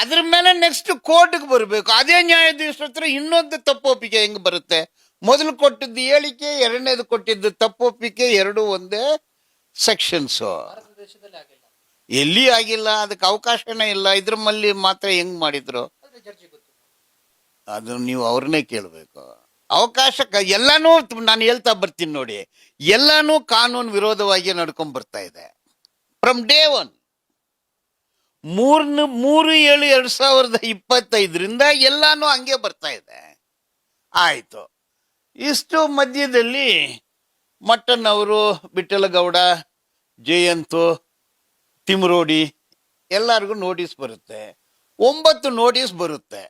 ಅದ್ರ ಮೇಲೆ ನೆಕ್ಸ್ಟ್ ಕೋರ್ಟ್ಗೆ ಬರಬೇಕು. ಅದೇ ನ್ಯಾಯಾಧೀಶರ ಹತ್ರ ಇನ್ನೊಂದು ತಪ್ಪೊಪ್ಪಿಗೆ ಹೆಂಗ್ ಬರುತ್ತೆ? ಮೊದಲು ಕೊಟ್ಟಿದ್ದು ಹೇಳಿಕೆ, ಎರಡನೇದು ಕೊಟ್ಟಿದ್ದು ತಪ್ಪೊಪ್ಪಿಗೆ ಎರಡು ಒಂದೇ ಸೆಕ್ಷನ್ಸ್ ಎಲ್ಲಿ ಆಗಿಲ್ಲ, ಅದಕ್ಕೆ ಅವಕಾಶನೇ ಇಲ್ಲ, ಇದ್ರ ಮಲ್ಲಿ ಮಾತ್ರ ಹೆಂಗ್ ಮಾಡಿದ್ರು? ಅದು ನೀವು ಅವ್ರನ್ನೇ ಕೇಳಬೇಕು. ಅವಕಾಶ ಎಲ್ಲಾನು ನಾನು ಹೇಳ್ತಾ ಬರ್ತೀನಿ ನೋಡಿ. ಎಲ್ಲಾನು ಕಾನೂನು ವಿರೋಧವಾಗಿ ನಡ್ಕೊಂಡ್ ಬರ್ತಾ ಇದೆ. ಫ್ರಮ್ ಡೇ ಒನ್ ಮೂರ್ನ ಮೂರು ಏಳು ಎರಡು ಸಾವಿರದ ಇಪ್ಪತ್ತೈದರಿಂದ ಎಲ್ಲಾನು ಹಂಗೆ ಬರ್ತಾ ಇದೆ. ಆಯ್ತು. ಇಷ್ಟು ಮಧ್ಯದಲ್ಲಿ ಮಟ್ಟನ್ ಅವರು ಬಿಟ್ಟಲಗೌಡ ಜಯಂತು, ತಿಮ್ರೋಡಿ ಎಲ್ಲರಿಗೂ ನೋಟಿಸ್ ಬರುತ್ತೆ. ಒಂಬತ್ತು ನೋಟಿಸ್ ಬರುತ್ತೆ.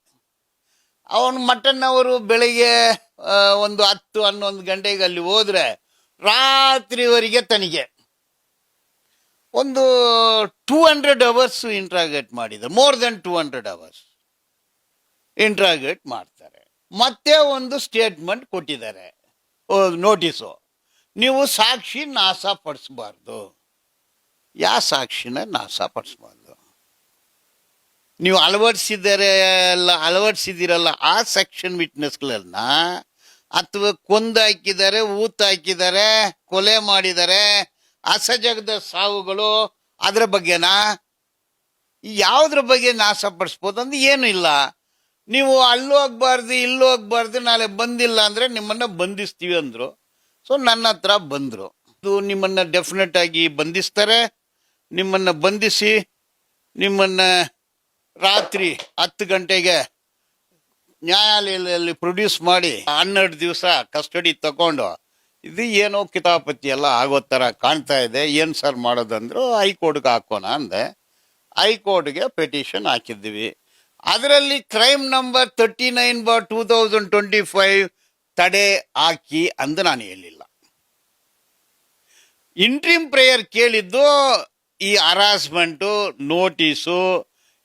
ಅವನು ಮಟ್ಟನ್ನವರು ಬೆಳಿಗ್ಗೆ ಒಂದು ಹತ್ತು ಹನ್ನೊಂದು ಗಂಟೆಗೆ ಅಲ್ಲಿ ಹೋದರೆ ರಾತ್ರಿವರೆಗೆ ತನಿಗೆ ಒಂದು ಟೂ ಹಂಡ್ರೆಡ್ ಅವರ್ಸ್ ಇಂಟ್ರಾಗೇಟ್ ಮಾಡಿದೆ more than two hundred hours interrogate ಮಾಡ್ತಾರೆ. ಮತ್ತೆ ಒಂದು ಸ್ಟೇಟ್ಮೆಂಟ್ ಕೊಟ್ಟಿದ್ದಾರೆ. ನೋಟಿಸು ನೀವು ಸಾಕ್ಷಿ ನಾಶ ಪಡಿಸ್ಬಾರ್ದು. ಯಾವ ಸಾಕ್ಷಿನ ನಾಶ ಪಡಿಸ್ಬಾರ್ದು? ನೀವು ಅಳವಡಿಸಿದರೆ, ಎಲ್ಲ ಅಳವಡಿಸಿದಿರಲ್ಲ, ಆ ಸೆಕ್ಷನ್ ವಿಟ್ನೆಸ್ಗಳನ್ನ ಅಥವಾ ಕೊಂದು ಹಾಕಿದ್ದಾರೆ, ಊತ ಹಾಕಿದ್ದಾರೆ, ಕೊಲೆ ಮಾಡಿದ್ದಾರೆ ಅಸಜಗದ ಸಾವುಗಳು ಅದ್ರ ಬಗ್ಗೆನಾ? ಯಾವುದ್ರ ಬಗ್ಗೆ ನಾಶ ಪಡಿಸ್ಬೋದು ಅಂದ್ರೆ ಏನು ಇಲ್ಲ. ನೀವು ಅಲ್ಲೂ ಹೋಗ್ಬಾರ್ದು, ಇಲ್ಲೂ ಹೋಗ್ಬಾರ್ದು, ನಾಳೆ ಬಂದಿಲ್ಲ ಅಂದ್ರೆ ನಿಮ್ಮನ್ನ ಬಂಧಿಸ್ತೀವಿ ಅಂದ್ರು. ಸೊ ನನ್ನ ಹತ್ರ ಬಂದ್ರು. ಇದು ನಿಮ್ಮನ್ನ ಡೆಫಿನೆಟ್ ಆಗಿ ಬಂಧಿಸ್ತಾರೆ. ನಿಮ್ಮನ್ನ ಬಂಧಿಸಿ, ನಿಮ್ಮನ್ನ ರಾತ್ರಿ ಹತ್ತು ಗಂಟೆಗೆ ನ್ಯಾಯಾಲಯದಲ್ಲಿ ಪ್ರೊಡ್ಯೂಸ್ ಮಾಡಿ, ಹನ್ನೆರಡು ದಿವಸ ಕಸ್ಟಡಿ ತಗೊಂಡು ಇದು ಏನೋ ಕಿತಾಪತಿ ಎಲ್ಲ ಆಗೋ ಥರ ಕಾಣ್ತಾ ಇದೆ. ಏನು ಸರ್ ಮಾಡೋದಂದ್ರು ಹೈಕೋರ್ಟ್ಗೆ ಹಾಕೋಣ ಅಂದೆ. ಹೈಕೋರ್ಟ್ಗೆ ಪೆಟಿಷನ್ ಹಾಕಿದ್ವಿ. ಅದರಲ್ಲಿ crime number thirty nine bar two thousand twenty five ತಡೆ ಹಾಕಿ ಅಂದು ನಾನು ಹೇಳಿಲ್ಲ. ಇಂಟ್ರಿಮ್ ಪ್ರೇಯರ್ ಕೇಳಿದ್ದು ಈ ಹರಾಸ್ಮೆಂಟು, ನೋಟಿಸು,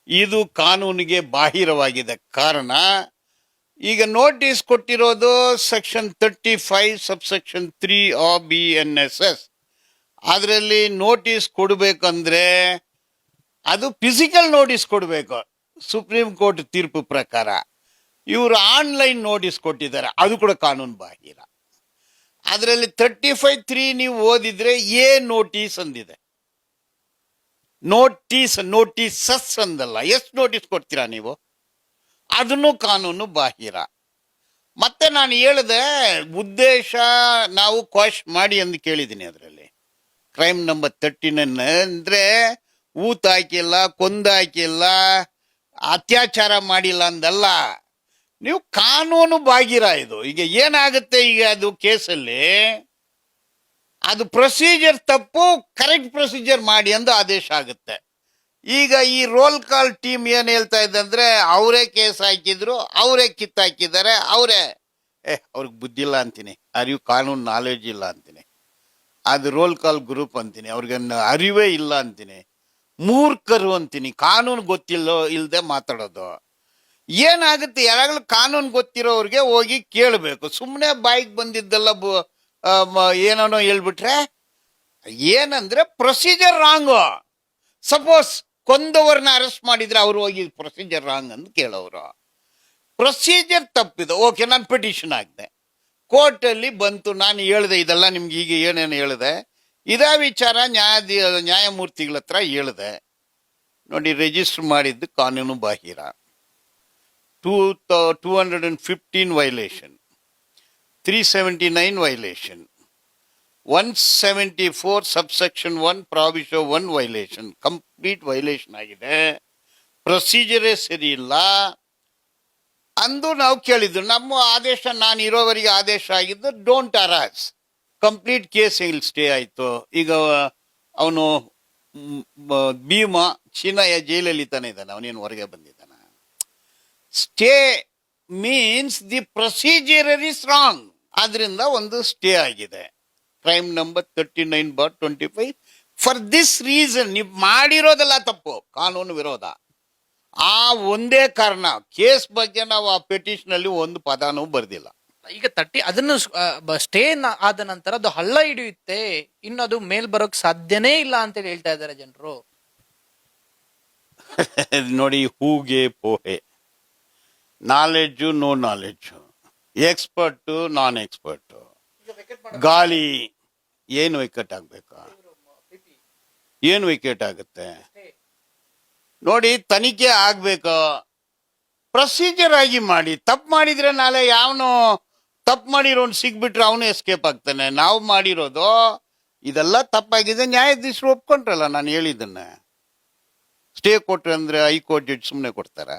ಇದು ಕಾನೂನಿಗೆ ಬಾಹಿರವಾಗಿದೆ ಕಾರಣ ಈಗ ನೋಟಿಸ್ ಕೊಟ್ಟಿರೋದು section thirty five sub section three ಆ ಬಿ ಎನ್ ಎಸ್ ಎಸ್ ಅದರಲ್ಲಿ ನೋಟಿಸ್ ಕೊಡಬೇಕಂದ್ರೆ ಅದು ಫಿಸಿಕಲ್ ನೋಟಿಸ್ ಕೊಡಬೇಕು. ಸುಪ್ರೀಂ ಕೋರ್ಟ್ ತೀರ್ಪು ಪ್ರಕಾರ. ಇವರು ಆನ್ಲೈನ್ ನೋಟಿಸ್ ಕೊಟ್ಟಿದ್ದಾರೆ. ಅದು ಕೂಡ ಕಾನೂನು ಬಾಹಿರ. ಅದರಲ್ಲಿ ತರ್ಟಿ ಫೈವ್ ತ್ರೀ ನೀವು ಓದಿದ್ರೆ ಎ ನೋಟಿಸ್ ಅಂದಿದೆ. ನೋಟಿಸ್ ನೋಟಿಸಸ್ ಅಂದಲ್ಲ. ಎಷ್ಟು ನೋಟಿಸ್ ಕೊಡ್ತೀರಾ ನೀವು? ಅದನ್ನು ಕಾನೂನು ಬಾಹಿರ. ಮತ್ತೆ ನಾನು ಹೇಳಿದೆ ಉದ್ದೇಶ ನಾವು ಕ್ವಾಶ್ ಮಾಡಿ ಎಂದು ಕೇಳಿದ್ದೀನಿ ಅದರಲ್ಲಿ. ಕ್ರೈಮ್ ನಂಬರ್ ತರ್ಟಿನ ಅಂದರೆ ಊತ ಹಾಕಿಲ್ಲ, ಕೊಂದ ಹಾಕಿಲ್ಲ, ಅತ್ಯಾಚಾರ ಮಾಡಿಲ್ಲ ಅಂದಲ್ಲ. ನೀವು ಕಾನೂನು ಬಾಗಿರ ಇದು. ಈಗ ಏನಾಗುತ್ತೆ ಈಗ ಅದು ಕೇಸಲ್ಲಿ? ಅದು ಪ್ರೊಸೀಜರ್ ತಪ್ಪು ಕರೆಕ್ಟ್ ಪ್ರೊಸೀಜರ್ ಮಾಡಿ ಎಂದು ಆದೇಶ ಆಗುತ್ತೆ. ಈಗ ಈ ರೋಲ್ ಕಾಲ್ ಟೀಮ್ ಏನ್ ಹೇಳ್ತಾ ಇದೆ ಅಂದ್ರೆ, ಅವರೇ ಕೇಸ್ ಹಾಕಿದ್ರು, ಅವರೇ ಕಿತ್ತಾಕಿದ್ದಾರೆ ಅವರೇ. ಏ, ಅವ್ರಿಗೆ ಬುದ್ಧಿ ಇಲ್ಲ ಅಂತೀನಿ. ಅರಿವು, ಕಾನೂನು ನಾಲೆಡ್ಜ್ ಇಲ್ಲ ಅಂತೀನಿ. ಅದು ರೋಲ್ ಕಾಲ್ ಗ್ರೂಪ್ ಅಂತೀನಿ. ಅವ್ರಿಗೆ ಅರಿವೇ ಇಲ್ಲ ಅಂತೀನಿ. ಮೂರ್ಖರು ಅಂತೀನಿ. ಕಾನೂನು ಗೊತ್ತಿಲ್ಲೋ ಇಲ್ಲದೆ ಮಾತಾಡೋದು. ಏನಾಗುತ್ತೆ? ಯಾರಾಗಲೂ ಕಾನೂನು ಗೊತ್ತಿರೋರಿಗೆ ಹೋಗಿ ಕೇಳಬೇಕು. ಸುಮ್ಮನೆ ಬಾಯಿಗೆ ಬಂದಿದ್ದೆಲ್ಲ ಏನೇನೋ ಹೇಳ್ಬಿಟ್ರೆ, ಏನಂದ್ರೆ ಪ್ರೊಸೀಜರ್ ರಾಂಗು ಸಪೋಸ್ ಕೊಂದವ್ರನ್ನ ಅರೆಸ್ಟ್ ಮಾಡಿದ್ರೆ ಅವ್ರು ಹೋಗಿ ಪ್ರೊಸೀಜರ್ ರಾಂಗ್ ಅಂತ ಕೇಳೋರು ಪ್ರೊಸೀಜರ್ ತಪ್ಪಿದೆ ಓಕೆ ನಾನು ಪಿಟಿಷನ್ ಹಾಕಿದೆ ಕೋರ್ಟಲ್ಲಿ ಬಂತು ನಾನು ಹೇಳಿದೆ ಇದೆಲ್ಲ ನಿಮ್ಗೆ ಈಗ ಏನೇನು ಹೇಳಿದೆ ಇದೇ ವಿಚಾರ ನ್ಯಾಯಾಧಿ ನ್ಯಾಯಮೂರ್ತಿಗಳ ಹತ್ರ ಹೇಳಿದೆ ನೋಡಿ ರಿಜಿಸ್ಟರ್ ಮಾಡಿದ್ದು ಕಾನೂನು ಬಾಹಿರ two two hundred and fifteen violation three seventy nine violation one seventy four subsection one proviso one violation complete violation ಆಗಿದೆ ಪ್ರೊಸೀಜರೇ ಸರಿ ಇಲ್ಲ. ಅಂದು ನಾವು ಕೇಳಿದ್ದು, ನಮ್ಮ ಆದೇಶ, ನಾನು ಇರೋವರೆಗೆ ಆದೇಶ ಆಗಿದ್ದು ಡೋಂಟ್ ಅರಾಸ್ ಕಂಪ್ಲೀಟ್ ಕೇಸ್ ಇಲ್ಲಿ ಸ್ಟೇ ಆಯಿತು. ಈಗ, ಅವನು ಭೀಮ ಚೀನಾ ಜೈಲಲ್ಲಿ ತಾನೆ ಇದ್ದಾನೆ, ಅವನೇನು ಹೊರಗೆ ಬಂದಿದ್ದಾನ? Stay means the procedure is wrong ಆದ್ರಿಂದ ಒಂದು ಸ್ಟೇ ಆಗಿದೆ. Crime number thirty nine bar twenty five for this reason ನೀವು ಮಾಡಿರೋದಲ್ಲ ತಪ್ಪು ಕಾನೂನು ವಿರೋಧ. ಆ ಒಂದೇ ಕಾರಣ ಕೇಸ್ ಬಗ್ಗೆ ನಾವು ಆ ಪೆಟಿಷನ್ ಅಲ್ಲಿ ಒಂದು ಪದಾನೂ ಬರ್ದಿಲ್ಲ. ಈಗ ತಟ್ಟಿ ಅದನ್ನು ಸ್ಟೇ ಆದ ನಂತರ ಅದು ಹಳ್ಳ ಹಿಡಿಯುತ್ತೆ ಇನ್ನು ಅದು ಮೇಲ್ ಬರೋಕ್ ಸಾಧ್ಯನೇ ಇಲ್ಲ ಅಂತೇಳಿ ಹೇಳ್ತಾ ಇದ್ದಾರೆ ಜನರು. ನೋಡಿ ಹೂಗೆ pohe. Knowledge no knowledge expert non expert ಗಾಳಿ ಏನು ವಿಕೆಟ್ ಆಗಬೇಕು? ಏನು ವಿಕೆಟ್ ಆಗುತ್ತೆ? ನೋಡಿ ತನಿಖೆ ಆಗಬೇಕು? ಪ್ರೊಸೀಜರ್ ಆಗಿ ಮಾಡಿ. ತಪ್ಪು ಮಾಡಿದ್ರೆ ನಾಳೆ ಯಾವನು ತಪ್ಪು ಮಾಡಿರೋನು ಸಿಗ್ಬಿಟ್ರೆ ಅವನು ಎಸ್ಕೇಪ್ ಆಗ್ತಾನೆ. ನಾವು ಮಾಡಿರೋದು ಇದೆಲ್ಲ ತಪ್ಪಾಗಿದೆ. ನ್ಯಾಯಾಧೀಶರು ಒಪ್ಕೊಂಡ್ರಲ್ಲ ನಾನು ಹೇಳಿದ್ದನ್ನ. ಸ್ಟೇ ಕೊಟ್ರೆ ಅಂದ್ರೆ ಹೈಕೋರ್ಟ್ ಜಡ್ಜ್ ಸುಮ್ಮನೆ ಕೊಡ್ತಾರ.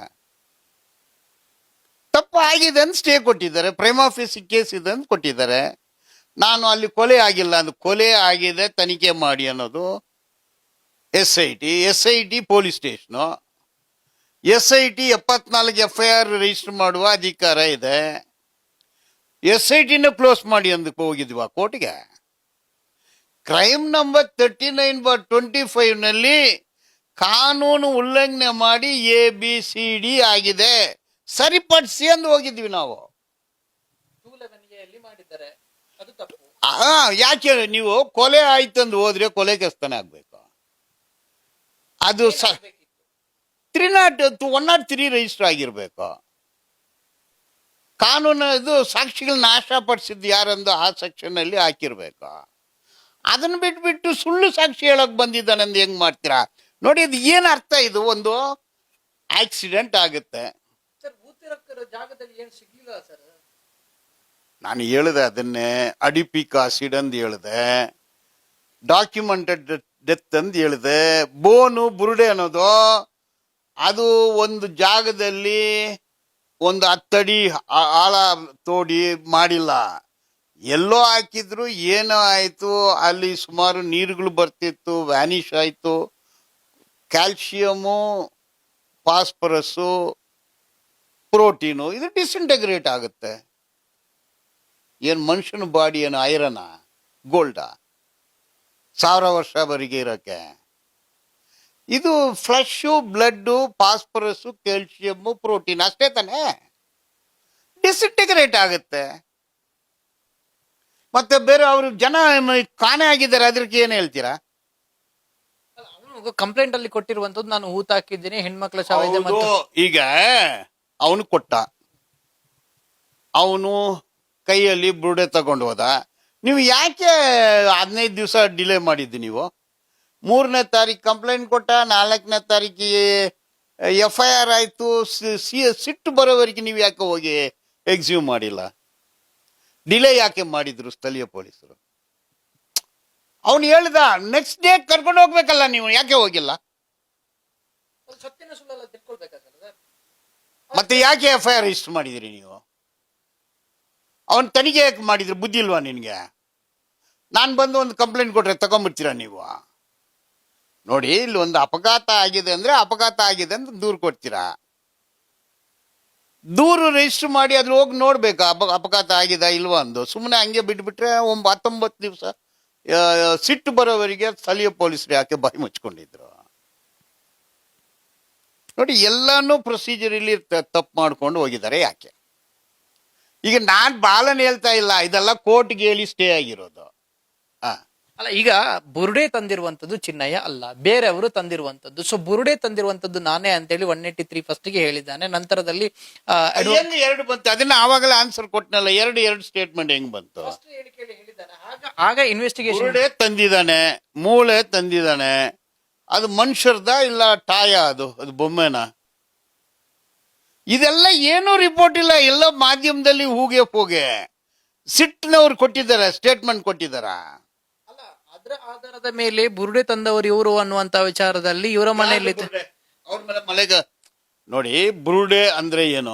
ತಪ್ಪು ಆಗಿದೆ ಅಂತ ಸ್ಟೇ ಕೊಟ್ಟಿದ್ದಾರೆ. ಪ್ರೈಮ್ ಆಫೀಸ್ ಕೇಸ್ ಇದೆ ಅಂತ ಕೊಟ್ಟಿದ್ದಾರೆ. ನಾನು ಅಲ್ಲಿ ಕೊಲೆ ಆಗಿಲ್ಲ. ಅದು ಕೊಲೆ ಆಗಿದೆ, ತನಿಖೆ ಮಾಡಿ ಅನ್ನೋದು S I T S I T police station. S I T ಎಪ್ಪತ್ನಾಲ್ಕು ಎಫ್ ಐ ಆರ್ ರಿಜಿಸ್ಟರ್ ಮಾಡುವ ಅಧಿಕಾರ ಇದೆ. ಎಸ್ ಐ ಟಿನ ಕ್ಲೋಸ್ ಮಾಡಿ ಅಂದಕ್ಕೆ ಹೋಗಿದ್ವಾ ಕೋರ್ಟ್ಗೆ. Crime number thirty nine bar twenty ಫೈವ್ನಲ್ಲಿ ಕಾನೂನು ಉಲ್ಲಂಘನೆ ಮಾಡಿ ಎ, ಬಿ, ಸಿ, ಡಿ ಆಗಿದೆ. ಸರಿಪಡಿಸಿ ಅಂದು ಹೋಗಿದ್ವಿ ನಾವು. ಯಾಕೆ ನೀವು ಕೊಲೆ ಆಯ್ತಂದು ಹೋದ್ರೆ ಕೊಲೆ ಕೆಸ್ತನೇ ಆಗ್ಬೇಕು. ಅದು ಸ three not one not three register ಆಗಿರ್ಬೇಕು. ಕಾನೂನು ಇದು ಸಾಕ್ಷಿಗಳ ನಾಶ ಪಡಿಸಿದ್ದು ಯಾರಂದು ಆ ಸೆಕ್ಷನ್ ಅಲ್ಲಿ ಹಾಕಿರ್ಬೇಕು. ಅದನ್ನ ಬಿಟ್ಬಿಟ್ಟು ಸುಳ್ಳು ಸಾಕ್ಷಿ ಹೇಳಕ್ ಬಂದಿದ್ದಾನಂದು ಹೆಂಗ್ ಮಾಡ್ತೀರಾ? ನೋಡಿ, ಇದು ಏನ್ ಅರ್ಥ ಇದು? ಒಂದು ಆಕ್ಸಿಡೆಂಟ್ ಆಗುತ್ತೆ. ಜಾಗದಲ್ಲಿ ಏನು ಸಿಗ್ಲಿಲ್ಲ ಸರ್? ನಾನು ಹೇಳಿದೆ ಅದನ್ನೇ, ಅಡಿಪಿಕ್ ಆಸಿಡ್ ಅಂದು ಹೇಳಿದೆ ಡಾಕ್ಯುಮೆಂಟೆಡ್ ಡೆತ್ ಅಂದು ಹೇಳಿದೆ, ಬೋನು ಬುರುಡೆ ಅನ್ನೋದು, ಅದು ಒಂದು ಜಾಗದಲ್ಲಿ ಒಂದು ಹತ್ತಡಿ ಆಳ ತೋಡಿ ಮಾಡಿಲ್ಲ. ಎಲ್ಲೋ ಹಾಕಿದ್ರು ಏನೋ ಆಯಿತು, ಅಲ್ಲಿ ಸುಮಾರು ನೀರುಗಳು ಬರ್ತಿತ್ತು, ವ್ಯಾನಿಷ್ ಆಯಿತು, ಕ್ಯಾಲ್ಶಿಯಮು, ಫಾಸ್ಫರಸ್ಸು, ಪ್ರೋಟೀನು, ಇದು ಡಿಸ್ಇಂಟಗ್ರೇಟ್ ಆಗುತ್ತೆ. ಏನು ಮನುಷ್ಯನ ಬಾಡಿ ಏನು ಐರನ ಗೋಲ್ಡಾ ಸಾವಿರ ವರ್ಷವರೆಗೆ ಇರೋಕ್ಕೆ ಇದು flesh blood phosphorus calcium protein ಅಷ್ಟೇ ತಾನೇ? ಡಿಸಿಂಟಿಗ್ರೇಟ್ ಆಗುತ್ತೆ. ಮತ್ತೆ ಬೇರೆ ಅವರು ಜನ ಕಾಣೆ ಆಗಿದ್ದಾರೆ ಅದಕ್ಕೆ ಏನು ಹೇಳ್ತೀರಾ? ಕಂಪ್ಲೇಂಟ್ ಅಲ್ಲಿ ಕೊಟ್ಟಿರುವಂತದ್ದು ನಾನು ಹೂತ ಹಾಕಿದ್ದೀನಿ ಹೆಣ್ಮಕ್ಳ ಮತ್ತು ಈಗ ಅವನು ಕೊಟ್ಟ. ಅವನು ಕೈಯಲ್ಲಿ ಬುರುಡೆ ತಗೊಂಡು ಹೋದ. ನೀವು ಯಾಕೆ ಹದಿನೈದು ದಿವಸ ಡಿಲೇ ಮಾಡಿದ್ದು ನೀವು? ಮೂರನೇ ತಾರೀಕು ಕಂಪ್ಲೇಂಟ್ ಕೊಟ್ಟ ನಾಲ್ಕನೇ ತಾರೀಕಿಗೆ ಎಫ್ ಐ ಆರ್ ಆಯ್ತು ಸಿ- ಸಿಟ್ಟು ಬರೋವರೆಗೆ ನೀವು ಯಾಕೆ ಹೋಗಿ ಎಕ್ಸ್ಯೂಮ್ ಮಾಡಿಲ್ಲ? ಡಿಲೇ ಯಾಕೆ ಮಾಡಿದ್ರು ಸ್ಥಳೀಯ ಪೊಲೀಸರು? ಅವನು ಹೇಳ್ದ ನೆಕ್ಸ್ಟ್ ಡೇ ಕರ್ಕೊಂಡು ಹೋಗ್ಬೇಕಲ್ಲ ನೀವು ಯಾಕೆ ಹೋಗಿಲ್ಲ? ಮತ್ತೆ ಯಾಕೆ ಎಫ್ ಐ ಆರ್ ರಿಜಿಸ್ಟರ್ ಮಾಡಿದಿರಿ ನೀವು? ಅವನ್ ತನಿಖೆ ಯಾಕೆ ಮಾಡಿದ್ರು ಬುದ್ಧಿ ಇಲ್ವಾ ನಿನಗೆ? ನಾನು ಬಂದು ಒಂದು ಕಂಪ್ಲೇಂಟ್ ಕೊಟ್ಟರೆ ತಗೊಂಬಿಡ್ತೀರಾ ನೀವು? ನೋಡಿ, ಇಲ್ಲಿ ಒಂದು ಅಪಘಾತ ಆಗಿದೆ ಅಂದ್ರೆ ಅಪಘಾತ ಆಗಿದೆ ಅಂತ ದೂರು ಕೊಡ್ತೀರಾ? ದೂರು ರಿಜಿಸ್ಟರ್ ಮಾಡಿ ಅದ್ರ ಹೋಗಿ ನೋಡ್ಬೇಕು, ಅಪ, ಅಪಘಾತ ಆಗಿದೆ ಇಲ್ವಾ ಅಂದು. ಸುಮ್ಮನೆ ಹಂಗೆ ಬಿಟ್ಬಿಟ್ರೆ ಒಂಬ, ಹತ್ತೊಂಬತ್ತು ದಿವಸ ಸಿಟ್ಟು ಬರೋವರಿಗೆ ಸ್ಥಳೀಯ ಪೊಲೀಸರು ಯಾಕೆ ಬಾಯಿ ಮುಚ್ಕೊಂಡಿದ್ರು? ನೋಡಿ, ಎಲ್ಲಾನು ಪ್ರೊಸೀಜರ್ ಇಲ್ಲಿ ತಪ್ಪು ಮಾಡ್ಕೊಂಡು ಹೋಗಿದ್ದಾರೆ ಯಾಕೆ? ಈಗ ನಾನ್ ಬಾಲನ್ ಹೇಳ್ತಾ ಇಲ್ಲ ಇದೆಲ್ಲ ಕೋರ್ಟ್ಗೆ ಹೇಳಿ ಸ್ಟೇ ಆಗಿರೋದು. ಹಾ ಅಲ್ಲ ಈಗ ಬುರುಡೆ ತಂದಿರುವಂತದ್ದು ಚಿನ್ನಯ್ಯ ಅಲ್ಲ ಬೇರೆಯವರು ತಂದಿರುವಂತದ್ದು ಸೊ ಬುರುಡೆ ತಂದಿರುವಂತದ್ದು ನಾನೇ ಅಂತೇಳಿ ಒನ್ ಏಟಿ ತ್ರೀ ಫಸ್ಟ್ಗೆ ಹೇಳಿದ್ದಾನೆ. ನಂತರದಲ್ಲಿ ಆ, ಹೆಂಗ್ ಎರಡು ಬಂತು? ಅದನ್ನ ಆವಾಗಲೇ ಆನ್ಸರ್ ಕೊಟ್ಟನಲ್ಲ ಎರಡು ಎರಡು ಸ್ಟೇಟ್ಮೆಂಟ್ ಹೆಂಗ್ ಬಂತು? ಆಗ ಇನ್ವೆಸ್ಟಿಗೇಷನ್ ಬುರುಡೆ ತಂದಿದ್ದಾನೆ ಮೂಳೆ ತಂದಿದ್ದಾನೆ. ಅದು ಮನುಷ್ಯರ್ದ ಇಲ್ಲ ಟಾಯ ಅದು? ಅದು ಬೊಮ್ಮೆನ? ಇದೆಲ್ಲ ಏನೂ ರಿಪೋರ್ಟ್ ಇಲ್ಲ. ಎಲ್ಲ ಮಾಧ್ಯಮದಲ್ಲಿ ಹೂಗೆ ಹೋಗೆ ಸಿಟ್ನವ್ರು ಕೊಟ್ಟಿದ್ದಾರೆ ಸ್ಟೇಟ್ಮೆಂಟ್ ಕೊಟ್ಟಿದ್ದಾರ. ಅಲ್ಲ ಅದರ ಆಧಾರದ ಮೇಲೆ ಬುರುಡೆ ತಂದವರು ಇವರು ಅನ್ನುವಂತ ವಿಚಾರದಲ್ಲಿ ಇವರ ಮನೆಯಲ್ಲಿ ಅವ್ರ ಮೇಲೆ ಮಲೆಗ ನೋಡಿ ಬುರುಡೆ ಅಂದ್ರೆ ಏನು?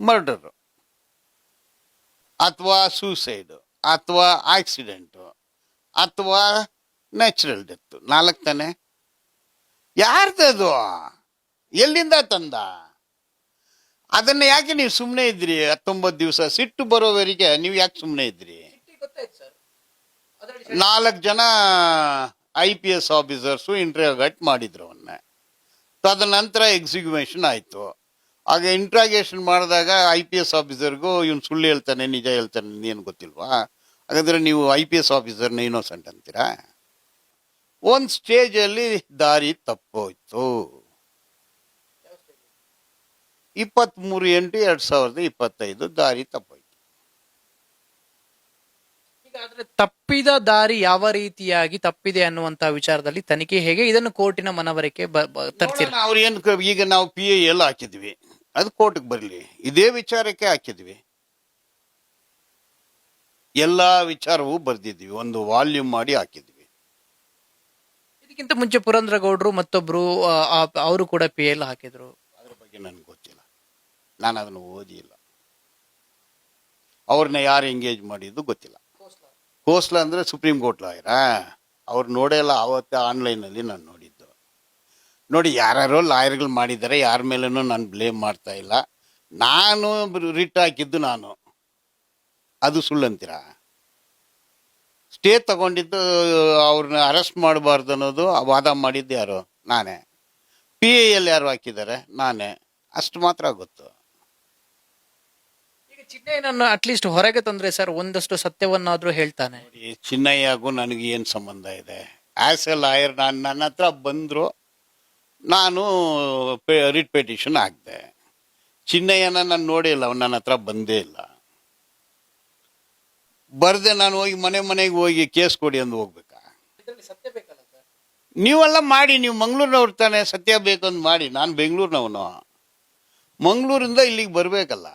ಮರ್ಡರ್ ಅಥವಾ ಸೂಸೈಡ್ ಅಥವಾ ಆಕ್ಸಿಡೆಂಟ್ ಅಥವಾ ನ್ಯಾಚುರಲ್ ಡೆತ್ ನಾಲ್ಕು ತಾನೆ? ಯಾರ್ದದು ಎಲ್ಲಿಂದ ತಂದ? ಅದನ್ನ ಯಾಕೆ ನೀವು ಸುಮ್ಮನೆ ಇದ್ರಿ? ಹತ್ತೊಂಬತ್ತು ದಿವಸ ಸಿಟ್ಟು ಬರೋವರಿಗೆ ನೀವು ಯಾಕೆ ಸುಮ್ಮನೆ ಇದ್ರಿ? ನಾಲ್ಕು ಜನ I P S officers interrogate ಮಾಡಿದ್ರು ಅವನ್ನ ತದನಂತರ ಎಕ್ಸಿಕ್ಯೂಷನ್ ಆಯಿತು. ಆಗ ಇಂಟ್ರಾಗೇಷನ್ ಮಾಡಿದಾಗ ಐ ಪಿ ಎಸ್ ಆಫೀಸರ್ಗೂ ಇವ್ನು ಸುಳ್ಳು ಹೇಳ್ತಾನೆ ನಿಜ ಹೇಳ್ತಾನೆ ಏನು ಗೊತ್ತಿಲ್ವಾ? ಹಾಗಾದ್ರೆ ನೀವು ಐ ಪಿ ಎಸ್ ಆಫೀಸರ್ನ ಇನ್ನೋಸೆಂಟ್ ಅಂತೀರಾ? ಒಂದು ಸ್ಟೇಜಲ್ಲಿ ದಾರಿ ತಪ್ಪೋಯ್ತು. ಇಪ್ಪತ್ತ್ಮೂರು ಎಂಟು ಎರಡು ಸಾವಿರದ ಇಪ್ಪತ್ತೈದು ದಾರಿ ತಪ್ಪೋಯ್ತು. ಆದ್ರೆ ತಪ್ಪಿದ ದಾರಿ ಯಾವ ರೀತಿಯಾಗಿ ತಪ್ಪಿದೆ ಅನ್ನುವಂತ ವಿಚಾರದಲ್ಲಿ ತನಿಖೆ ಹೇಗೆ? ಇದನ್ನು ಕೋರ್ಟಿನ ಮನವರಿಕೆ ತರ್ತೀರ ಅವ್ರು ಏನು ಈಗ ನಾವು ಪಿ ಐ ಎಲ್ಲ ಹಾಕಿದ್ವಿ. ಅದು ಕೋರ್ಟ್ಗೆ ಬರಲಿ. ಇದೇ ವಿಚಾರಕ್ಕೆ ಹಾಕಿದ್ವಿ. ಎಲ್ಲ ವಿಚಾರವೂ ಬರ್ದಿದ್ವಿ. ಒಂದು ವಾಲ್ಯೂಮ್ ಮಾಡಿ ಹಾಕಿದ್ವಿ. ಇದಕ್ಕಿಂತ ಮುಂಚೆ ಪುರಂದ್ರಗೌಡರು ಮತ್ತೊಬ್ರು ಅವರು ಕೂಡ ಪಿ ಎಲ್ ಹಾಕಿದ್ರು. ಅದ್ರ ಬಗ್ಗೆ ನನ್ಗೆ ನಾನು ಅದನ್ನು ಓದಿಲ್ಲ. ಅವ್ರನ್ನ ಯಾರು ಎಂಗೇಜ್ ಮಾಡಿದ್ದು ಗೊತ್ತಿಲ್ಲ. ಕೋಸ್ಲ ಅಂದರೆ ಸುಪ್ರೀಂ ಕೋರ್ಟ್ ಲಾಯರಾ ಅವ್ರು ನೋಡೇ ಆವತ್ತು ಆನ್ಲೈನಲ್ಲಿ ನಾನು ನೋಡಿದ್ದು. ನೋಡಿ ಯಾರ್ಯಾರೋ ಲಾಯರ್ಗಳು ಮಾಡಿದ್ದಾರೆ ಯಾರ ಮೇಲೂ ನಾನು ಬ್ಲೇಮ್ ಮಾಡ್ತಾ ಇಲ್ಲ. ನಾನು ರಿಟ್ ಹಾಕಿದ್ದು ನಾನು. ಅದು ಸುಳ್ಳಂತೀರಾ? ಸ್ಟೇ ತಗೊಂಡಿದ್ದು ಅವ್ರನ್ನ ಅರೆಸ್ಟ್ ಮಾಡಬಾರ್ದು ಅನ್ನೋದು ವಾದ ಮಾಡಿದ್ದು ಯಾರು? ನಾನೇ. ಪಿ ಎ ಎಲ್ ಯಾರು ಹಾಕಿದ್ದಾರೆ? ನಾನೇ. ಅಷ್ಟು ಮಾತ್ರ ಗೊತ್ತು. ಚಿನ್ನಯ್ಯನನ್ನು ಅಟ್ಲೀಸ್ಟ್ ಹೊರಗೆ ತಂದ್ರೆ ಸರ್ ಒಂದಷ್ಟು ಸತ್ಯವನ್ನಾದ್ರೂ ಹೇಳ್ತಾನೆ. ಈ ಚಿನ್ನಯ್ಯಗೂ ನನಗೆ ಏನು ಸಂಬಂಧ ಇದೆ? ಆ್ಯಸ್ ಎ ಲಾಯರ್ ನಾನು ನನ್ನ ಹತ್ರ ಬಂದರು ನಾನು ರಿಟ್ ಪೆಟಿಷನ್ ಹಾಕಿದೆ. ಚಿನ್ನಯ್ಯನ ನಾನು ನೋಡಿಲ್ಲ ಇಲ್ಲ ಅವ್ನು ನನ್ನ ಹತ್ರ ಬಂದೇ ಇಲ್ಲ. ಬರ್ದೆ ನಾನು ಹೋಗಿ ಮನೆ ಮನೆಗೆ ಹೋಗಿ ಕೇಸ್ ಕೊಡಿ ಅಂದು ಹೋಗ್ಬೇಕಾ? ಸತ್ಯ ಬೇಕಲ್ಲ ಸರ್ ನೀವೆಲ್ಲ ಮಾಡಿ ನೀವು ಮಂಗಳೂರಿನವ್ರು ತಾನೆ ಸತ್ಯ ಬೇಕಂದು ಮಾಡಿ ನಾನು ಬೆಂಗಳೂರಿನವನು. ಮಂಗಳೂರಿಂದ ಇಲ್ಲಿಗೆ ಬರಬೇಕಲ್ಲ.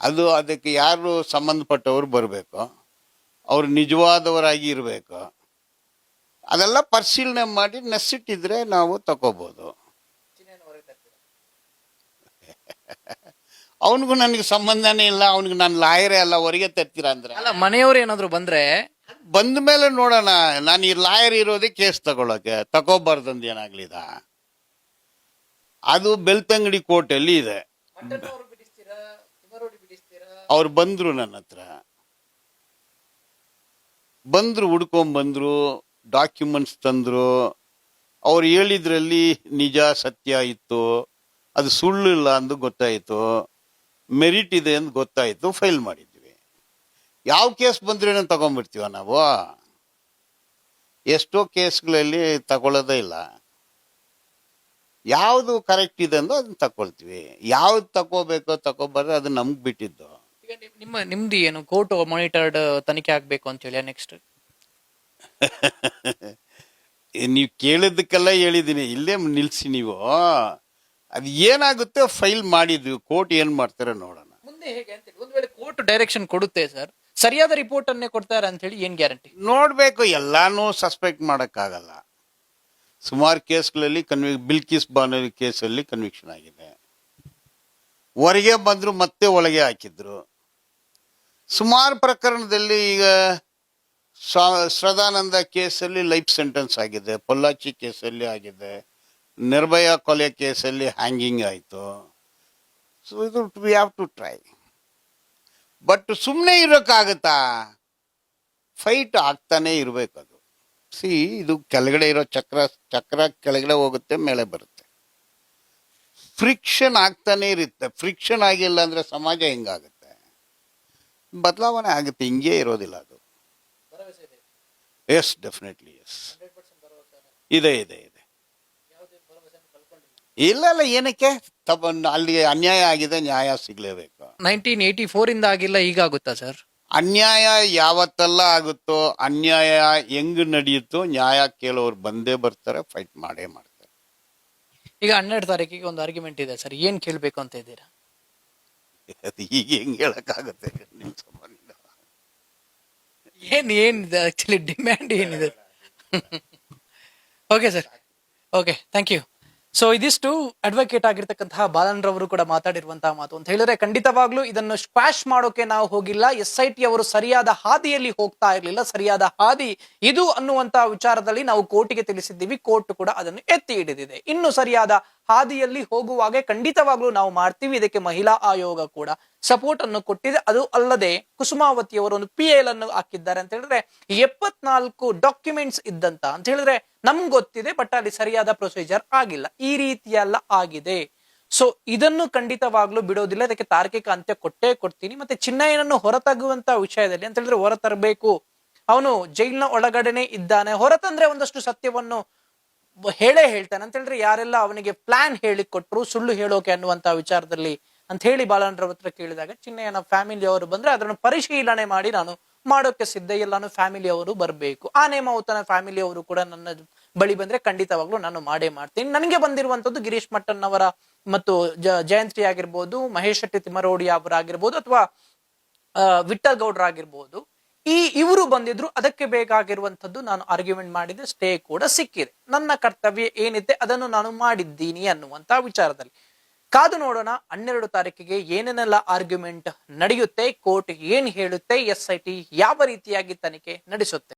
ಅದು ಅದಕ್ಕೆ ಯಾರು ಸಂಬಂಧಪಟ್ಟವರು ಬರಬೇಕು ಅವರು ನಿಜವಾದವರಾಗಿ ಇರಬೇಕು. ಅದೆಲ್ಲ ಪರಿಶೀಲನೆ ಮಾಡಿ ನೆಸ್ಸಿಟ್ಟಿದ್ರೆ ನಾವು ತಗೋಬೋದು. ಅವನಿಗೂ ನನಗೆ ಸಂಬಂಧನೇ ಇಲ್ಲ ಅವನಿಗೆ ನಾನು ಲಾಯರೇ ಅಲ್ಲ ಹೊರಗೆ ತರ್ತೀರಾ ಅಂದ್ರೆ. ಅಲ್ಲ ಮನೆಯವರು ಏನಾದ್ರು ಬಂದ್ರೆ? ಬಂದ ಮೇಲೆ ನೋಡೋಣ ನಾನು ಈ ಲಾಯರ್ ಇರೋದೇ ಕೇಸ್ ತಗೊಳಕ್ಕೆ ತಗೋಬಾರ್ದಂದು ಏನಾಗ್ಲಿದ? ಅದು ಬೆಳ್ತಂಗಡಿ ಕೋರ್ಟಲ್ಲಿ ಇದೆ. ಅವ್ರು ಬಂದ್ರು ನನ್ನ ಹತ್ರ. ಬಂದ್ರು ಹುಡ್ಕೊಂಬಂದ್ರು ಡಾಕ್ಯುಮೆಂಟ್ಸ್ ತಂದ್ರು. ಅವ್ರು ಹೇಳಿದ್ರಲ್ಲಿ ನಿಜ, ಸತ್ಯ ಇತ್ತು. ಅದು ಸುಳ್ಳು ಇಲ್ಲ ಅಂದು ಗೊತ್ತಾಯಿತು. ಮೆರಿಟ್ ಇದೆ ಅಂತ ಗೊತ್ತಾಯಿತು. ಫೈಲ್ ಮಾಡಿದ್ವಿ. ಯಾವ ಕೇಸ್ ಬಂದ್ರೇನೋ ತಗೊಂಡ್ಬಿಡ್ತೀವ ನಾವು? ಎಷ್ಟೋ ಕೇಸ್ಗಳಲ್ಲಿ ತಗೊಳ್ಳೋದೇ ಇಲ್ಲ. ಯಾವುದು ಕರೆಕ್ಟ್ ಇದೆ ಅಂದ್ರೆ ಅದನ್ನ ತಗೊಳ್ತೀವಿ. ಯಾವ್ದು ತಗೋಬೇಕೋ ತಗೋಬಾರ್ದು ಅದು ನಮ್ಗೆ ಬಿಟ್ಟಿದ್ದು. ಈಗ ನಿಮ್- ನಿಮ್ಮ ನಿಮ್ದು ಏನು ಕೋರ್ಟ್ ಮಾನಿಟರ್ಡ್ ತನಿಖೆ ಆಗ್ಬೇಕು ಅಂತ ಹೇಳಿ ನೆಕ್ಸ್ಟ್ ನೀವು ಕೇಳಿದ್ದಕ್ಕೆಲ್ಲ ಹೇಳಿದ್ದೀನಿ. ಇಲ್ಲೇ ನಿಲ್ಸಿ ನೀವು. ಅದು ಏನಾಗುತ್ತೆ ಫೈಲ್ ಮಾಡಿದ್ವಿ ಕೋರ್ಟ್ ಏನು ಮಾಡ್ತಾರೆ ನೋಡೋಣ. ಮುಂದೆ ಹೇಗೆ ಅಂತ ಹೇಳಿ ಒಂದ್ ವೇಳೆ ಕೋರ್ಟ್ ಡೈರೆಕ್ಷನ್ ಕೊಡುತ್ತೆ ಸರ್ ಸರಿಯಾದ ರಿಪೋರ್ಟ್ ಅನ್ನೇ ಕೊಡ್ತಾರೆ ಅಂತ ಹೇಳಿ ಏನ್ ಗ್ಯಾರಂಟಿ ನೋಡಬೇಕು ಎಲ್ಲಾನು ಸಸ್ಪೆಕ್ಟ್ ಮಾಡೋಕ್ಕಾಗಲ್ಲ. ಸುಮಾರು ಕೇಸ್ಗಳಲ್ಲಿ ಕನ್ವಿ ಬಿಲ್ಕಿಸ್ ಬಾನವಿ ಕೇಸಲ್ಲಿ ಕನ್ವಿಕ್ಷನ್ ಆಗಿದೆ. ಹೊರಗೆ ಬಂದ್ರು ಮತ್ತೆ ಒಳಗೆ ಹಾಕಿದ್ರು. ಸುಮಾರು ಪ್ರಕರಣದಲ್ಲಿ ಈಗ ಸದಾನಂದ ಕೇಸಲ್ಲಿ ಲೈಫ್ ಸೆಂಟೆನ್ಸ್ ಆಗಿದೆ, ಪೊಲ್ಲಾಚಿ ಕೇಸಲ್ಲಿ ಆಗಿದೆ, ನಿರ್ಭಯ ಕೊಲೆ ಕೇಸಲ್ಲಿ ಹ್ಯಾಂಗಿಂಗ್ ಆಯಿತು. ಸೊ ಇದು we have to try but ಸುಮ್ಮನೆ ಇರೋಕ್ಕಾಗತ್ತಾ? ಫೈಟ್ ಆಗ್ತಾನೆ ಅದು. ಸಿ ಇದು ಕೆಳಗಡೆ ಇರೋ ಚಕ್ರ ಚಕ್ರ ಕೆಳಗಡೆ ಹೋಗುತ್ತೆ, ಮೇಲೆ ಬರುತ್ತೆ. ಫ್ರಿಕ್ಷನ್ ಆಗ್ತಾನೆ ಇರುತ್ತೆ. ಫ್ರಿಕ್ಷನ್ ಆಗಿಲ್ಲ ಅಂದರೆ ಸಮಾಜ ಹೆಂಗಾಗುತ್ತೆ? ಬದಲಾವಣೆ ಆಗುತ್ತೆ ಹಿಂಗೇ ಇರೋದಿಲ್ಲ ಅದು. ಎಸ್ ಡೆಫಿನೆಟ್ಲಿ ಎಸ್ ಇದೆ. ಇದೆ ಇದೆ ಇಲ್ಲ ಇಲ್ಲ ಏನಕ್ಕೆ? ತಪ್ಪ ಅಲ್ಲಿ ಅನ್ಯಾಯ ಆಗಿದೆ ನ್ಯಾಯ ಸಿಗ್ಲೇಬೇಕು. ನೈನ್ಟೀನ್ ಏಯ್ಟಿ ಫೋರ್ ಇಂದ ಆಗಿಲ್ಲ ಈಗ ಆಗುತ್ತಾ ಸರ್? ಅನ್ಯಾಯ ಯಾವತ್ತೆಲ್ಲ ಆಗುತ್ತೋ ಅನ್ಯಾಯ ಹೆಂಗ್ ನಡೆಯುತ್ತೋ ನ್ಯಾಯ ಕೇಳೋರು ಬಂದೇ ಬರ್ತಾರೆ ಫೈಟ್ ಮಾಡೇ ಮಾಡ್ತಾರೆ. ಈಗ ಹನ್ನೆರಡು ತಾರೀಕಿಗೆ ಒಂದು ಆರ್ಗ್ಯುಮೆಂಟ್ ಇದೆ ಸರ್ ಏನ್ ಕೇಳಬೇಕು ಅಂತ ಇದ್ದೀರಾ? ಅದು ಈಗ ಹೆಂಗ್ ಹೇಳಕ್ಕಾಗತ್ತೆ ನಿಮ್ ಸಂಬಂಧ? ಏನ್, ಏನಿದೆ? ಆಕ್ಚುಲಿ ಡಿಮ್ಯಾಂಡ್ ಏನಿದೆ? Okay sir okay thank you so ಇದಿಷ್ಟು ಅಡ್ವೊಕೇಟ್ ಆಗಿರ್ತಕ್ಕಂತಹ ಬಾಲನ್ ರವರು ಕೂಡ ಮಾತಾಡಿರುವಂತಹ ಮಾತು ಅಂತ ಹೇಳಿದ್ರೆ, ಖಂಡಿತವಾಗ್ಲೂ ಇದನ್ನು ಸ್ಕ್ವಾಶ್ ಮಾಡೋಕೆ ನಾವು ಹೋಗಿಲ್ಲ. ಎಸ್ ಐ ಟಿ ಅವರು ಸರಿಯಾದ ಹಾದಿಯಲ್ಲಿ ಹೋಗ್ತಾ ಇರಲಿಲ್ಲ. ಸರಿಯಾದ ಹಾದಿ ಇದು ಅನ್ನುವಂತಹ ವಿಚಾರದಲ್ಲಿ ನಾವು ಕೋರ್ಟಿಗೆ ತಿಳಿಸಿದ್ದೀವಿ. ಕೋರ್ಟ್ ಕೂಡ ಅದನ್ನು ಎತ್ತಿ ಹಿಡಿದಿದೆ. ಇನ್ನು ಸರಿಯಾದ ಹಾದಿಯಲ್ಲಿ ಹೋಗುವಾಗೆ ಖಂಡಿತವಾಗ್ಲೂ ನಾವು ಮಾಡ್ತೀವಿ. ಇದಕ್ಕೆ ಮಹಿಳಾ ಆಯೋಗ ಕೂಡ ಸಪೋರ್ಟ್ ಅನ್ನು ಕೊಟ್ಟಿದೆ. ಅದು ಅಲ್ಲದೆ ಕುಸುಮಾವತಿಯವರು ಒಂದು ಪಿ ಎಲ್ ಅನ್ನು ಹಾಕಿದ್ದಾರೆ ಅಂತ ಹೇಳಿದ್ರೆ ಎಪ್ಪತ್ನಾಲ್ಕು ಡಾಕ್ಯುಮೆಂಟ್ಸ್ ಇದ್ದಂತ ಅಂತ ಹೇಳಿದ್ರೆ ನಮ್ಗೆ ಗೊತ್ತಿದೆ ಬಟ್ ಅಲ್ಲಿ ಸರಿಯಾದ ಪ್ರೊಸೀಜರ್ ಆಗಿಲ್ಲ. ಈ ರೀತಿಯೆಲ್ಲ ಆಗಿದೆ. ಸೊ ಇದನ್ನು ಖಂಡಿತವಾಗ್ಲೂ ಬಿಡೋದಿಲ್ಲ. ಇದಕ್ಕೆ ತಾರ್ಕಿಕ ಅಂತ್ಯ ಕೊಟ್ಟೇ ಕೊಡ್ತೀನಿ. ಮತ್ತೆ ಚಿನ್ನಯ್ಯನನ್ನು ಹೊರತಗುವಂತ ವಿಷಯದಲ್ಲಿ ಅಂತ ಹೇಳಿದ್ರೆ ಹೊರತರಬೇಕು. ಅವನು ಜೈಲಿನ ಒಳಗಡೆನೆ ಇದ್ದಾನೆ. ಹೊರತಂದ್ರೆ ಒಂದಷ್ಟು ಸತ್ಯವನ್ನು ಹೇಳೇ ಹೇಳ್ತಾನೆ. ಅಂತ ಹೇಳಿದ್ರೆ ಯಾರೆಲ್ಲ ಅವನಿಗೆ ಪ್ಲಾನ್ ಹೇಳಿ ಕೊಟ್ಟರು ಸುಳ್ಳು ಹೇಳೋಕೆ ಅನ್ನುವಂತ ವಿಚಾರದಲ್ಲಿ ಅಂತ ಹೇಳಿ ಬಾಲನರವ ಹತ್ರ ಕೇಳಿದಾಗ ಚಿನ್ನಯ್ಯನ ಫ್ಯಾಮಿಲಿ ಅವರು ಬಂದ್ರೆ ಅದನ್ನು ಪರಿಶೀಲನೆ ಮಾಡಿ ನಾನು ಮಾಡೋಕೆ ಸಿದ್ಧ. ಎಲ್ಲಾನು ಫ್ಯಾಮಿಲಿ ಅವರು ಬರಬೇಕು. ಆ ನೇಮಾವತನ ಫ್ಯಾಮಿಲಿ ಅವರು ಕೂಡ ನನ್ನ ಬಳಿ ಬಂದ್ರೆ ಖಂಡಿತವಾಗ್ಲೂ ನಾನು ಮಾಡೇ ಮಾಡ್ತೀನಿ. ನನಗೆ ಬಂದಿರುವಂತದ್ದು ಗಿರೀಶ್ ಮಟ್ಟನ್ ಅವರ ಮತ್ತು ಜ ಜಯಂತ್ರಿ ಆಗಿರ್ಬೋದು, ಮಹೇಶ್ ಶೆಟ್ಟಿ ತಿಮ್ಮರೋಡಿ ಅವರಾಗಿರ್ಬೋದು ಅಥವಾ ವಿಠಲ್ ಗೌಡ್ರಾಗಿರ್ಬೋದು. ಈ ಇವರು ಬಂದಿದ್ರು, ಅದಕ್ಕೆ ಬೇಕಾಗಿರುವಂತದ್ದು ನಾನು ಆರ್ಗ್ಯುಮೆಂಟ್ ಮಾಡಿದ್ರೆ ಸ್ಟೇ ಕೂಡ ಸಿಕ್ಕಿದೆ. ನನ್ನ ಕರ್ತವ್ಯ ಏನಿದೆ ಅದನ್ನು ನಾನು ಮಾಡಿದ್ದೀನಿ ಅನ್ನುವಂಥ ವಿಚಾರದಲ್ಲಿ. ಕಾದು ನೋಡೋಣ, ಹನ್ನೆರಡು ತಾರೀಕಿಗೆ ಏನೇನೆಲ್ಲ ಆರ್ಗ್ಯುಮೆಂಟ್ ನಡೆಯುತ್ತೆ ಕೋರ್ಟ್ ಏನ್ ಹೇಳುತ್ತೆ ಎಸ್ ಐ ಟಿ ಯಾವ ರೀತಿಯಾಗಿ ತನಿಖೆ ನಡೆಸುತ್ತೆ?